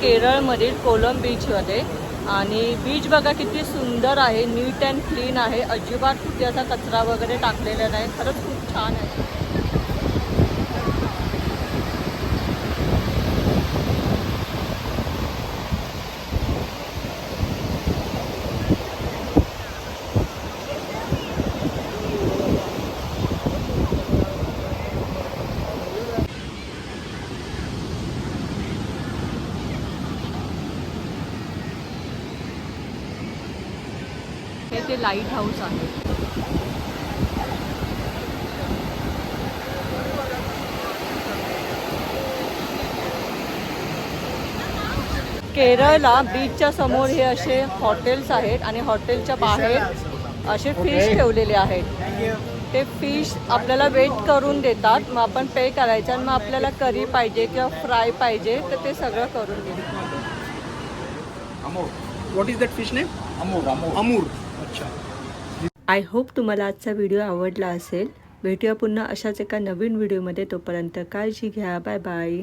केरळमधील कोलम बीचमध्ये. आणि बीच बघा किती सुंदर आहे नीट अँड क्लीन आहे. अजिबात कुठे असा कचरा वगैरे टाकलेला नाही. खरंच खूप छान आहे. हे ते लाइट हाऊस आहे. केरळला बीचच्या समोर हे असे हॉटेल्स आहेत आणि हॉटेलच्या बाहेर असे फिश ठेवलेले आहेत. ते फिश आपल्याला वेट करून देतात. मग आपण पे करायचं आणि मग आपल्याला करी पाहिजे किंवा फ्राय पाहिजे तर ते सगळं करून देतात. What is that fish name Amur Amur Amur अच्छा. आय होप तुम्हाला आजचा व्हिडिओ आवडला असेल. भेटूया पुन्हा अशाच एका नवीन व्हिडिओमध्ये तोपर्यंत काळजी घ्या. Bye bye